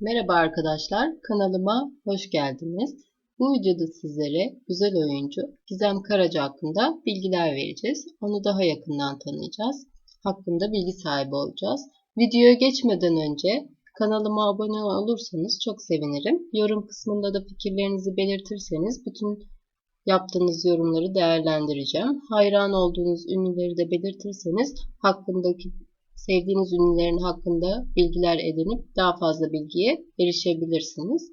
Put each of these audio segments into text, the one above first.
Merhaba arkadaşlar, kanalıma hoş geldiniz. Bu videoda sizlere güzel oyuncu Gizem Karaca hakkında bilgiler vereceğiz. Onu daha yakından tanıyacağız. Hakkında bilgi sahibi olacağız. Videoya geçmeden önce kanalıma abone olursanız çok sevinirim. Yorum kısmında da fikirlerinizi belirtirseniz bütün yaptığınız yorumları değerlendireceğim. Hayran olduğunuz ünlüleri de belirtirseniz hakkındaki sevdiğiniz ünlülerin hakkında bilgiler edinip daha fazla bilgiye erişebilirsiniz.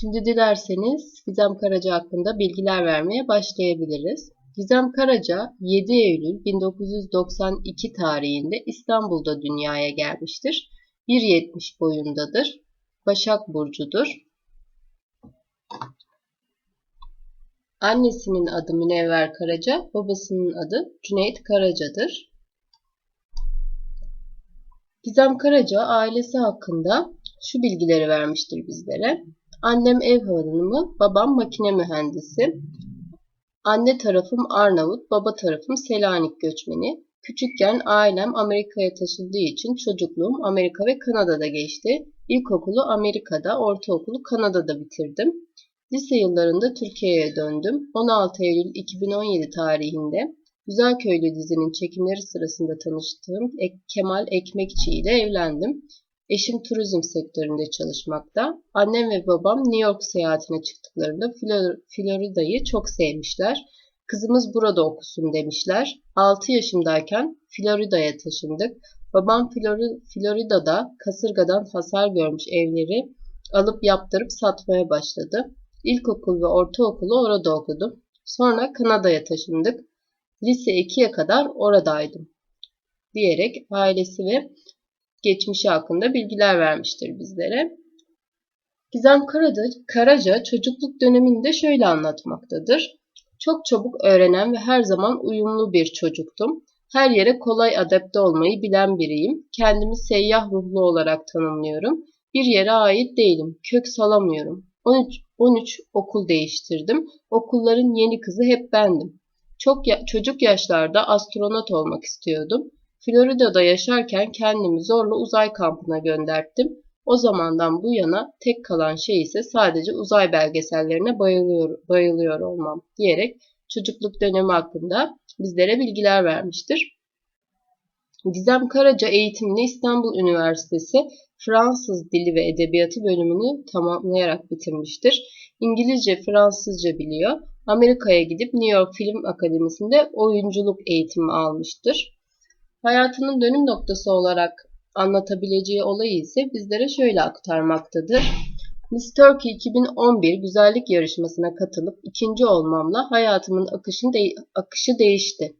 Şimdi dilerseniz Gizem Karaca hakkında bilgiler vermeye başlayabiliriz. Gizem Karaca 7 Eylül 1992 tarihinde İstanbul'da dünyaya gelmiştir. 1.70 boyundadır. Başak Burcu'dur. Annesinin adı Münevver Karaca, babasının adı Cüneyt Karaca'dır. Gizem Karaca ailesi hakkında şu bilgileri vermiştir bizlere. Annem ev hanımı, babam makine mühendisi. Anne tarafım Arnavut, baba tarafım Selanik göçmeni. Küçükken ailem Amerika'ya taşındığı için çocukluğum Amerika ve Kanada'da geçti. İlkokulu Amerika'da, ortaokulu Kanada'da bitirdim. Lise yıllarında Türkiye'ye döndüm. 16 Eylül 2017 tarihinde Güzel Köylü dizinin çekimleri sırasında tanıştığım Kemal Ekmekçi ile evlendim. Eşim turizm sektöründe çalışmakta. Annem ve babam New York seyahatine çıktıklarında Florida'yı çok sevmişler. Kızımız burada okusun demişler. 6 yaşımdayken Florida'ya taşındık. Babam Florida'da kasırgadan hasar görmüş evleri alıp yaptırıp satmaya başladı. İlkokul ve ortaokulu orada okudum. Sonra Kanada'ya taşındık. Lise 2'ye kadar oradaydım diyerek ailesi ve geçmişi hakkında bilgiler vermiştir bizlere. Gizem Karaca, çocukluk döneminde şöyle anlatmaktadır. Çok çabuk öğrenen ve her zaman uyumlu bir çocuktum. Her yere kolay adapte olmayı bilen biriyim. Kendimi seyyah ruhlu olarak tanımlıyorum. Bir yere ait değilim. Kök salamıyorum. 13, 13 okul değiştirdim. Okulların yeni kızı hep bendim. Çok ya çocuk yaşlarda astronot olmak istiyordum. Florida'da yaşarken kendimi zorla uzay kampına gönderttim. O zamandan bu yana tek kalan şey ise sadece uzay belgesellerine bayılıyor, bayılıyor olmam diyerek çocukluk dönemi hakkında bizlere bilgiler vermiştir. Gizem Karaca eğitimini İstanbul Üniversitesi Fransız Dili ve Edebiyatı bölümünü tamamlayarak bitirmiştir. İngilizce, Fransızca biliyor. Amerika'ya gidip New York Film Akademisi'nde oyunculuk eğitimi almıştır. Hayatının dönüm noktası olarak anlatabileceği olayı ise bizlere şöyle aktarmaktadır. Miss Turkey 2011 güzellik yarışmasına katılıp ikinci olmamla hayatımın akışın de akışı değişti.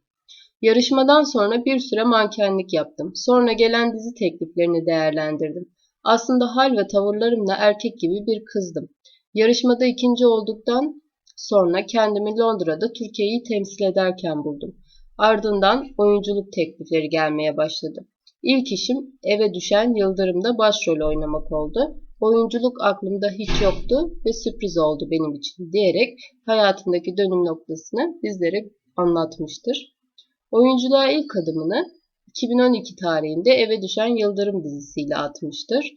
Yarışmadan sonra bir süre mankenlik yaptım. Sonra gelen dizi tekliflerini değerlendirdim. Aslında hal ve tavırlarımla erkek gibi bir kızdım. Yarışmada ikinci olduktan sonra kendimi Londra'da Türkiye'yi temsil ederken buldum. Ardından oyunculuk teklifleri gelmeye başladı. İlk işim eve düşen Yıldırım'da başrol oynamak oldu. Oyunculuk aklımda hiç yoktu ve sürpriz oldu benim için diyerek hayatındaki dönüm noktasını bizlere anlatmıştır. Oyunculuğa ilk adımını 2012 tarihinde Eve Düşen Yıldırım dizisiyle atmıştır.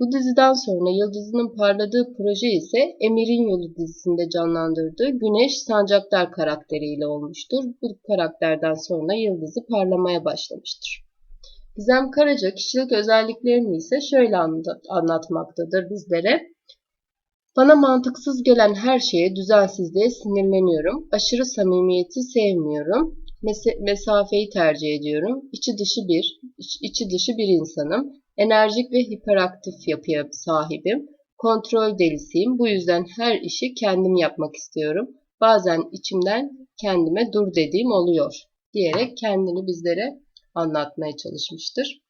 Bu diziden sonra yıldızının parladığı proje ise Emir'in Yolu dizisinde canlandırdığı Güneş Sancaktar karakteriyle olmuştur. Bu karakterden sonra yıldızı parlamaya başlamıştır. Gizem Karaca kişilik özelliklerini ise şöyle anlatmaktadır bizlere. Bana mantıksız gelen her şeye, düzensizliğe sinirleniyorum. Aşırı samimiyeti sevmiyorum. Mes- mesafeyi tercih ediyorum. İçi dışı bir, iç, içi dışı bir insanım. Enerjik ve hiperaktif yapıya sahibim. Kontrol delisiyim. Bu yüzden her işi kendim yapmak istiyorum. Bazen içimden kendime dur dediğim oluyor diyerek kendini bizlere anlatmaya çalışmıştır.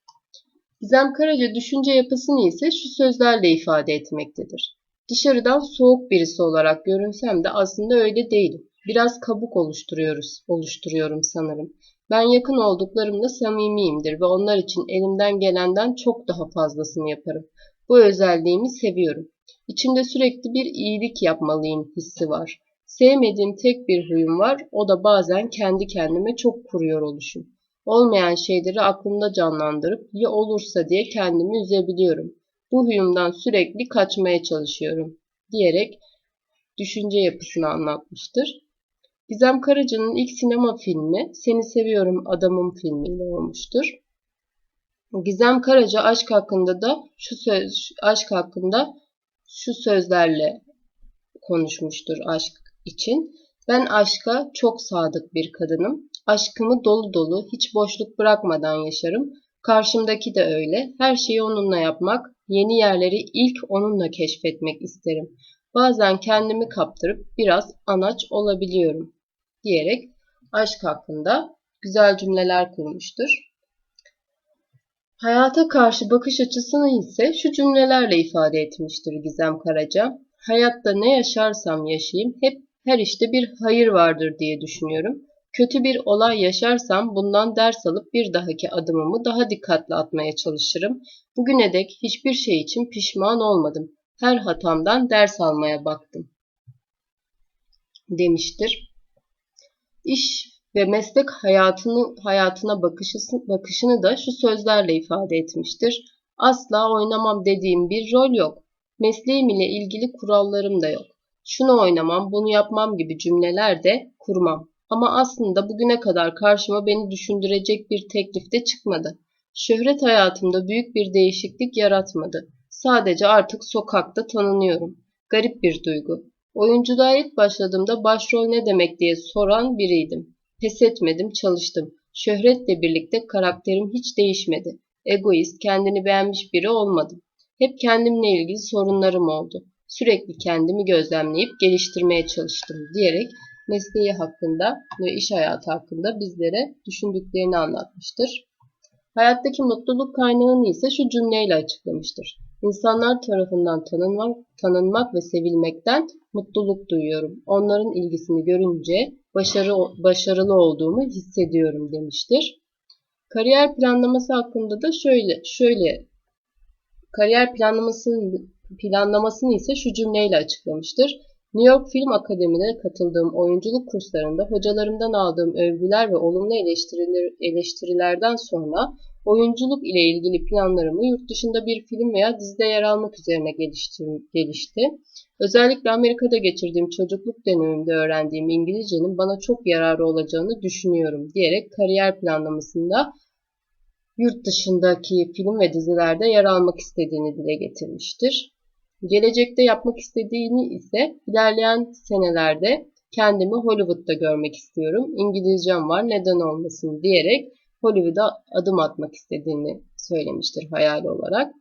Gizem Karaca düşünce yapısını ise şu sözlerle ifade etmektedir. Dışarıdan soğuk birisi olarak görünsem de aslında öyle değilim. Biraz kabuk oluşturuyoruz, oluşturuyorum sanırım. Ben yakın olduklarımla samimiyimdir ve onlar için elimden gelenden çok daha fazlasını yaparım. Bu özelliğimi seviyorum. İçimde sürekli bir iyilik yapmalıyım hissi var. Sevmediğim tek bir huyum var, o da bazen kendi kendime çok kuruyor oluşum. Olmayan şeyleri aklımda canlandırıp ya olursa diye kendimi üzebiliyorum. Bu huyumdan sürekli kaçmaya çalışıyorum diyerek düşünce yapısını anlatmıştır. Gizem Karaca'nın ilk sinema filmi Seni Seviyorum Adamım filmiyle olmuştur. Gizem Karaca aşk hakkında da şu söz aşk hakkında şu sözlerle konuşmuştur aşk için. Ben aşka çok sadık bir kadınım. Aşkımı dolu dolu, hiç boşluk bırakmadan yaşarım. Karşımdaki de öyle. Her şeyi onunla yapmak, yeni yerleri ilk onunla keşfetmek isterim. Bazen kendimi kaptırıp biraz anaç olabiliyorum diyerek aşk hakkında güzel cümleler kurmuştur. Hayata karşı bakış açısını ise şu cümlelerle ifade etmiştir Gizem Karaca. Hayatta ne yaşarsam yaşayayım hep her işte bir hayır vardır diye düşünüyorum. Kötü bir olay yaşarsam bundan ders alıp bir dahaki adımımı daha dikkatli atmaya çalışırım. Bugüne dek hiçbir şey için pişman olmadım. Her hatamdan ders almaya baktım. demiştir. İş ve meslek hayatını hayatına bakışını, bakışını da şu sözlerle ifade etmiştir. Asla oynamam dediğim bir rol yok. Mesleğim ile ilgili kurallarım da yok. Şunu oynamam, bunu yapmam gibi cümleler de kurmam. Ama aslında bugüne kadar karşıma beni düşündürecek bir teklif de çıkmadı. Şöhret hayatımda büyük bir değişiklik yaratmadı. Sadece artık sokakta tanınıyorum. Garip bir duygu. Oyunculuğa ilk başladığımda başrol ne demek diye soran biriydim. Pes etmedim, çalıştım. Şöhretle birlikte karakterim hiç değişmedi. Egoist, kendini beğenmiş biri olmadım. Hep kendimle ilgili sorunlarım oldu. Sürekli kendimi gözlemleyip geliştirmeye çalıştım diyerek mesleği hakkında ve iş hayatı hakkında bizlere düşündüklerini anlatmıştır. Hayattaki mutluluk kaynağını ise şu cümleyle açıklamıştır. İnsanlar tarafından tanınmak, tanınmak ve sevilmekten mutluluk duyuyorum. Onların ilgisini görünce başarı, başarılı olduğumu hissediyorum demiştir. Kariyer planlaması hakkında da şöyle şöyle kariyer planlamasının planlamasını ise şu cümleyle açıklamıştır. New York Film Akademi'ne katıldığım oyunculuk kurslarında hocalarımdan aldığım övgüler ve olumlu eleştiriler, eleştirilerden sonra oyunculuk ile ilgili planlarımı yurt dışında bir film veya dizide yer almak üzerine gelişti. Özellikle Amerika'da geçirdiğim çocukluk dönemimde öğrendiğim İngilizcenin bana çok yararı olacağını düşünüyorum diyerek kariyer planlamasında yurt dışındaki film ve dizilerde yer almak istediğini dile getirmiştir. Gelecekte yapmak istediğini ise ilerleyen senelerde kendimi Hollywood'da görmek istiyorum. İngilizcem var neden olmasın diyerek Hollywood'a adım atmak istediğini söylemiştir hayal olarak.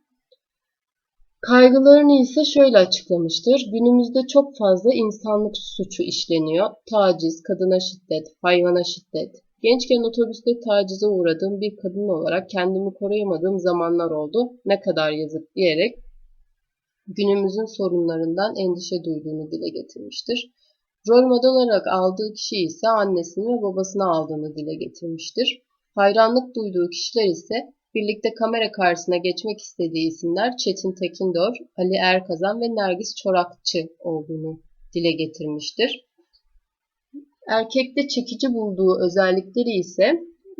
Kaygılarını ise şöyle açıklamıştır. Günümüzde çok fazla insanlık suçu işleniyor. Taciz, kadına şiddet, hayvana şiddet. Gençken otobüste tacize uğradığım bir kadın olarak kendimi koruyamadığım zamanlar oldu. Ne kadar yazık diyerek günümüzün sorunlarından endişe duyduğunu dile getirmiştir. Rol model olarak aldığı kişi ise annesini ve babasını aldığını dile getirmiştir. Hayranlık duyduğu kişiler ise birlikte kamera karşısına geçmek istediği isimler Çetin Tekindor, Ali Erkazan ve Nergis Çorakçı olduğunu dile getirmiştir. Erkekte çekici bulduğu özellikleri ise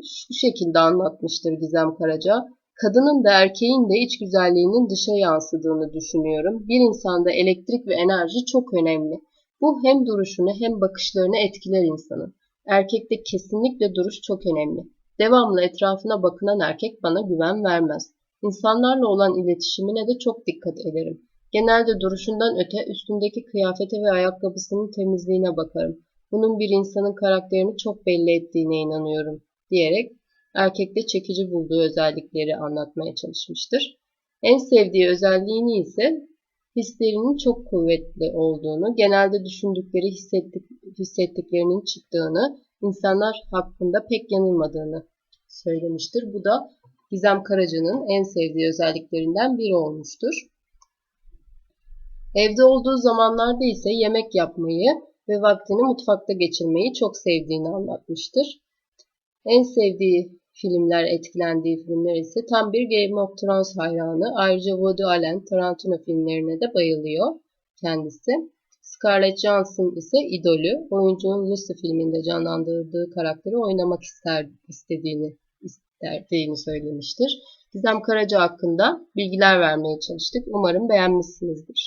şu şekilde anlatmıştır Gizem Karaca. Kadının da erkeğin de iç güzelliğinin dışa yansıdığını düşünüyorum. Bir insanda elektrik ve enerji çok önemli. Bu hem duruşunu hem bakışlarını etkiler insanın. Erkekte kesinlikle duruş çok önemli. Devamlı etrafına bakınan erkek bana güven vermez. İnsanlarla olan iletişimine de çok dikkat ederim. Genelde duruşundan öte üstündeki kıyafete ve ayakkabısının temizliğine bakarım. Bunun bir insanın karakterini çok belli ettiğine inanıyorum diyerek erkekte çekici bulduğu özellikleri anlatmaya çalışmıştır. En sevdiği özelliğini ise hislerinin çok kuvvetli olduğunu, genelde düşündükleri hissettik, hissettiklerinin çıktığını, insanlar hakkında pek yanılmadığını söylemiştir. Bu da Gizem Karaca'nın en sevdiği özelliklerinden biri olmuştur. Evde olduğu zamanlarda ise yemek yapmayı ve vaktini mutfakta geçirmeyi çok sevdiğini anlatmıştır. En sevdiği filmler, etkilendiği filmler ise tam bir Game of Thrones hayranı. Ayrıca Woody Allen, Tarantino filmlerine de bayılıyor kendisi. Scarlett Johansson ise idolü. Oyuncunun Lucy filminde canlandırdığı karakteri oynamak ister, istediğini istediğini söylemiştir. Gizem Karaca hakkında bilgiler vermeye çalıştık. Umarım beğenmişsinizdir.